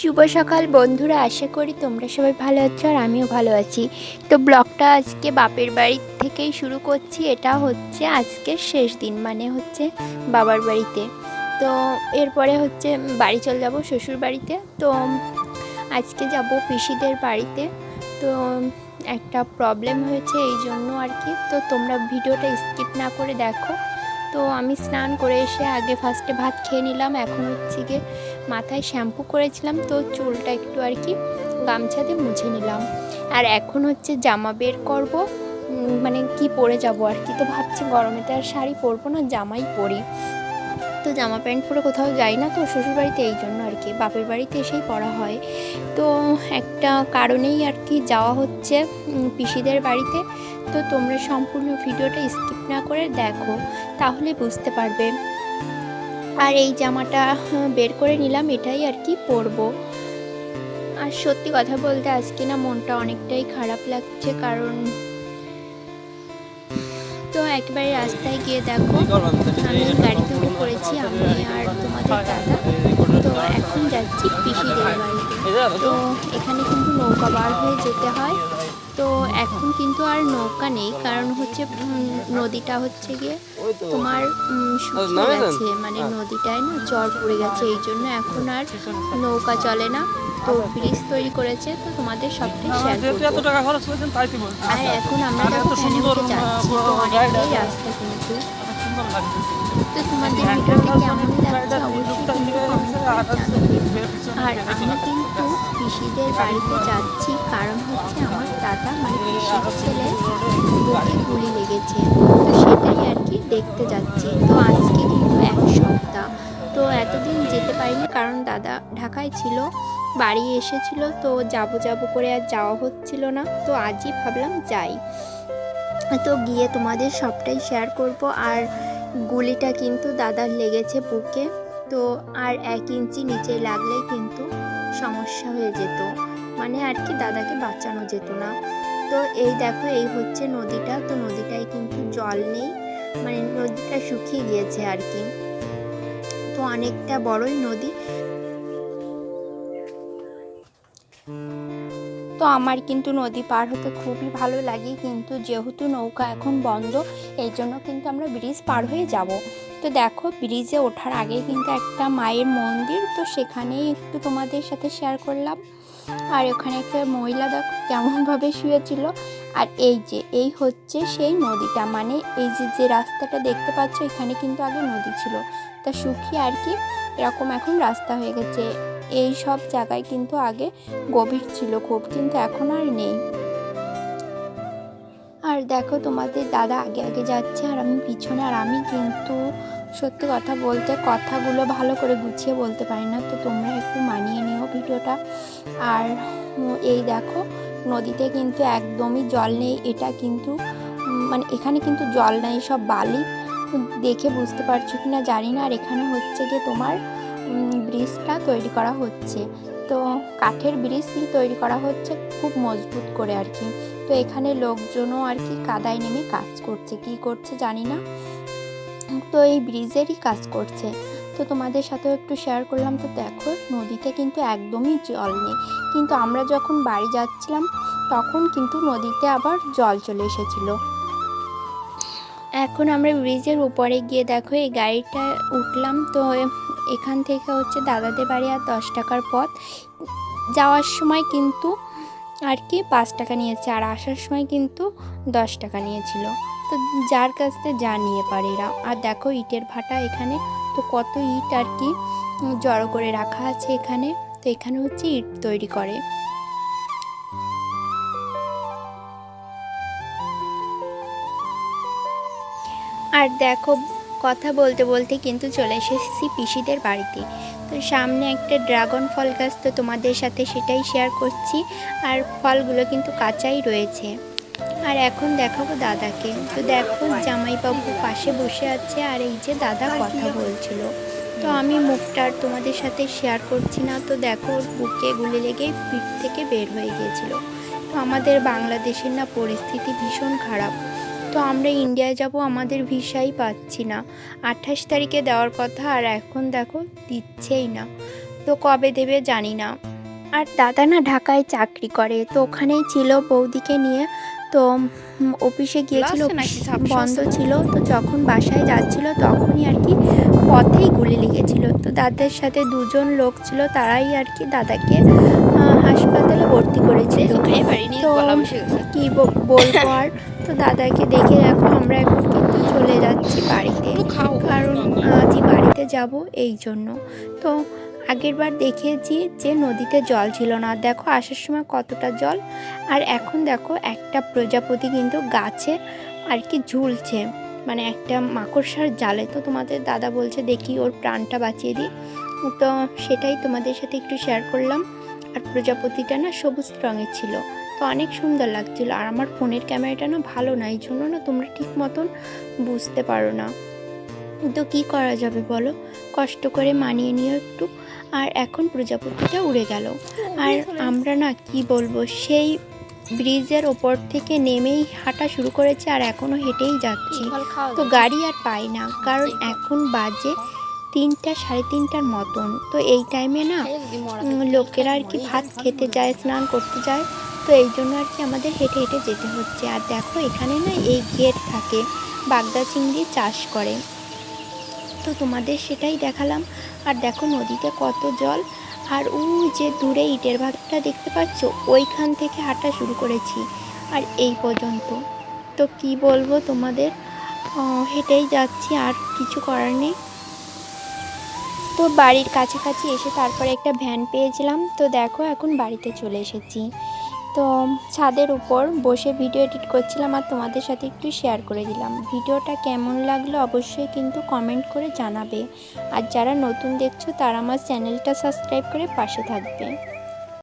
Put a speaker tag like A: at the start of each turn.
A: শুভ সকাল বন্ধুরা, আশা করি তোমরা সবাই ভালো আছো আর আমিও ভালো আছি। তো ব্লগটা আজকে বাপের বাড়ি থেকেই শুরু করছি, এটা হচ্ছে আজকের শেষ দিন মানে হচ্ছে বাবার বাড়িতে। তো এরপরে হচ্ছে বাড়ি চলে যাব শ্বশুর বাড়িতে। তো আজকে যাব পিসিদের বাড়িতে। তো একটা প্রবলেম হয়েছে, এই জন্য আর কি। তো তোমরা ভিডিওটা স্কিপ না করে দেখো। তো আমি স্নান করে এসে আগে ফার্স্টে ভাত খেয়ে নিলাম, এখন হচ্ছে গিয়ে মাথায় শ্যাম্পু করেছিলাম, তো চুলটা একটু আর কি গামছা দিয়ে মুছে নিলাম। আর এখন হচ্ছে জামা বের করব মানে কি পরে যাব আর কি, তো ভাবছি গরমেতে আর শাড়ি পরবো না, জামাই পরি। তো জামা প্যান্ট পরে কোথাও যাই না, তো শ্বশুর বাড়িতে এই জন্য আর কি, বাপের বাড়িতে এসেই পরা হয়। তো একটা কারণেই আর কি যাওয়া হচ্ছে পিসিদের বাড়িতে। তো তোমরা সম্পূর্ণ ভিডিওটা স্কিপ না করে দেখো, তাহলে বুঝতে পারবে। আর এই জামাটা বের করে নিলাম, এটাই আর কি পরবো। আর সত্যি কথা বলতে আজকে না মনটা অনেকটাই খারাপ লাগছে, কারণ তো একেবারে রাস্তায় গিয়ে দেখো, আমি গাড়িতে উঠে পড়েছি, আমি আর তোমাদের দাদা। তো এখন যাচ্ছি পিসিদের বাড়িতে। তো এখানে কিন্তু নৌকা বার হয়ে যেতে হয়। তো এখন কিন্তু আর নৌকা নেই কারণ হচ্ছে নদীটা হচ্ছে গিয়ে তোমার শুকিয়ে গেছে মানে নদীটায় না জল পড়ে গেছে এই জন্য এখন আর নৌকা চলে না। তো ব্রিজ তৈরি করেছে তো তোমাদের সবটাই শেয়ার
B: তো বলছি।
A: আর এখন আমরা দেখো ফ্যানে উঠে যাচ্ছি তো অনেকটাই রাস্তা কিন্তু।
B: সুন্দর লাগতেছে।
A: তো তোমাদের ভিডিওটা কেমন লাগছে অবশ্যই। আর আমি কিন্তু পিসিদের বাড়িতে যাচ্ছি কারণ হচ্ছে আমার দাদা মানে পিসির ছেলে বুকে গুলি লেগেছে। তো সেটাই আর কি দেখতে যাচ্ছি। তো আজকে কিন্তু এক সপ্তাহ। তো এতদিন যেতে পারিনি কারণ দাদা ঢাকায় ছিল বাড়ি এসেছিল তো যাব যাব করে আর যাওয়া হচ্ছিল না। তো আজই ভাবলাম যাই। তো গিয়ে তোমাদের সবটাই শেয়ার করব। আর গুলিটা কিন্তু দাদার লেগেছে বুকে, তো আর এক ইঞ্চি নিচে লাগলেই কিন্তু সমস্যা হয়ে যেত। মানে আর কি দাদাকে বাঁচানো যেত না। তো এই দেখো, এই হচ্ছে নদীটা, তো নদীটায় কিন্তু জল নেই মানে নদীটা শুকিয়ে গিয়েছে আর কি। তো অনেকটা বড়ই নদী। তো আমার কিন্তু নদী পার হতে খুবই ভালো লাগে। কিন্তু যেহেতু নৌকা এখন বন্ধ, এই জন্য কিন্তু আমরা ব্রিজ পার হয়ে যাব। তো দেখো, ব্রিজে ওঠার আগে কিন্তু একটা মায়ের মন্দির, তো সেখানেই একটু তোমাদের সাথে শেয়ার করলাম। আর ওখানে একটা মহিলা দেখো কেমনভাবে শুয়েছিল। আর এই যে, এই হচ্ছে সেই নদীটা। মানে এই যে যে রাস্তাটা দেখতে পাচ্ছ, এখানে কিন্তু আগে নদী ছিল। তা শুকিয়ে আর কি? এরকম এখন রাস্তা হয়ে গেছে। এই সব জায়গায় কিন্তু আগে গভীর ছিল খুব, কিন্তু এখন আর নেই। আর দেখো তোমাদের দাদা আগে আগে যাচ্ছে আর আমি পিছনে, আর আমি কিন্তু সত্যি কথা বলতে কথাগুলো ভালো করে গুছিয়ে বলতে পারি না, তো তোমরা একটু মানিয়ে নিও ভিডিওটা। আর এই দেখো নদীতে কিন্তু একদমই জল নেই, এটা কিন্তু মানে এখানে কিন্তু জল নেই, সব বালি। দেখে বুঝতে পারছ কি না জানি না। আর এখানে হচ্ছে গিয়ে তোমার ব্রিজটা তৈরি করা হচ্ছে। তো কাঠের ব্রিজ তৈরি করা হচ্ছে খুব মজবুত করে আর কি। তো এখানে লোকজনও আর কি কাদায় নেমে কাজ করছে। কি করছে জানি না। তো এই ব্রিজেরই কাজ করছে। তো তোমাদের সাথেও একটু শেয়ার করলাম। তো দেখো, নদীতে কিন্তু একদমই জল নেই। কিন্তু আমরা যখন বাড়ি যাচ্ছিলাম, তখন কিন্তু নদীতে আবার জল চলে এসেছিল। এখন আমরা ব্রিজের উপরে গিয়ে দেখো, এই গাড়িটা উঠলাম তো এখান থেকে হচ্ছে দাদাদের বাড়ি আর দশ টাকার পথ। যাওয়ার সময় কিন্তু আর কি পাঁচ টাকা নিয়েছে আর আসার সময় কিন্তু দশ টাকা নিয়েছিল। তো যার কাছ থেকে যা নিয়ে পারে এরা। আর দেখো ইটের ভাটা এখানে, তো কত ইট আর কি জড়ো করে রাখা আছে এখানে। তো এখানে হচ্ছে ইট তৈরি করে। আর দেখো, কথা বলতে বলতে কিন্তু চলে এসেছি পিসিদের বাড়িতে। তো সামনে একটা ড্রাগন ফল গাছ তো তোমাদের সাথে সেটাই শেয়ার করছি। আর ফলগুলো কিন্তু কাঁচাই রয়েছে। আর এখন দেখাবো দাদাকে। তো দেখো, জামাইবাবু পাশে বসে আছে আর এই যে দাদা কথা বলছিল। তো আমি মুখটা আর তোমাদের সাথে শেয়ার করছি না। তো দেখো বুকে গুলি লেগে পিঠ থেকে বের হয়ে গিয়েছিল। তো আমাদের বাংলাদেশের না পরিস্থিতি ভীষণ খারাপ। তো আমরা ইন্ডিয়ায় যাব আমাদের ভিসাই পাচ্ছি না। আঠাশ তারিখে দেওয়ার কথা আর এখন দেখো দিচ্ছেই না। তো কবে দেবে জানি না। আর দাদা না ঢাকায় চাকরি করে তো ওখানেই ছিল বৌদিকে নিয়ে। তো অফিসে গিয়েছিল বন্ধ ছিল তো যখন বাসায় যাচ্ছিল তখনই আর কি পথেই গুলি লেগেছিল। তো দাদার সাথে দুজন লোক ছিল তারাই আর কি দাদাকে হাসপাতালে ভর্তি
C: করেছে
A: তো কি বলব আর? তো দাদাকে দেখে দেখো আমরা এখন কিন্তু চলে যাচ্ছি বাড়িতে। কারণ আজই বাড়িতে যাব এই জন্য। তো আগের বার দেখেছি যে নদীতে জল ছিল না। দেখো আসার সময় কতটা জল। আর এখন দেখো একটা প্রজাপতি কিন্তু গাছে আর কি ঝুলছে। মানে একটা মাকড়সার জালে। তো তোমাদের দাদা বলছে দেখি ওর প্রাণটা বাঁচিয়ে দিই। তো সেটাই তোমাদের সাথে একটু শেয়ার করলাম। আর প্রজাপতিটা না সবুজ রঙের ছিল। তো অনেক সুন্দর লাগছিল। আর আমার ফোনের ক্যামেরাটা না ভালো না এই জন্য না তোমরা ঠিক মতন বুঝতে পারো না। তো কি করা যাবে বলো? কষ্ট করে মানিয়ে নিও একটু। আর এখন প্রজাপতিটা উড়ে গেল। আর আমরা না কি বলব সেই ব্রিজের ওপর থেকে নেমেই হাঁটা শুরু করেছে আর এখনও হেঁটেই যাচ্ছি। তো গাড়ি আর পাই না কারণ এখন বাজে তিনটা সাড়ে তিনটার মতন। তো এই টাইমে না লোকেরা আর কি ভাত খেতে যায় স্নান করতে যায়। তো এই জন্য আর কি আমাদের হেঁটে হেঁটে যেতে হচ্ছে। আর দেখো এখানে না এই গেট থাকে বাগদা চিংড়ি চাষ করে। তো তোমাদের সেটাই দেখালাম। আর দেখো নদীতে কত জল আর ওই যে দূরে ইটের ভাগটা দেখতে পাচ্ছ, ওইখান থেকে হাঁটা শুরু করেছি, আর এই পর্যন্ত। তো কি বলব তোমাদের? হেঁটেই যাচ্ছি, আর কিছু করার নেই। তো বাড়ির কাছাকাছি এসে তারপরে একটা ভ্যান পেয়েছিলাম। তো দেখো, এখন বাড়িতে চলে এসেছি। তো, ছাদের উপর বসে ভিডিও এডিট করছিলাম আর তোমাদের সাথে একটু শেয়ার করে দিলাম। ভিডিওটা কেমন লাগল অবশ্যই কিন্তু কমেন্ট করে জানাবে। আর যারা নতুন দেখছ তারা আমার চ্যানেলটা সাবস্ক্রাইব করে পাশে থাকবে।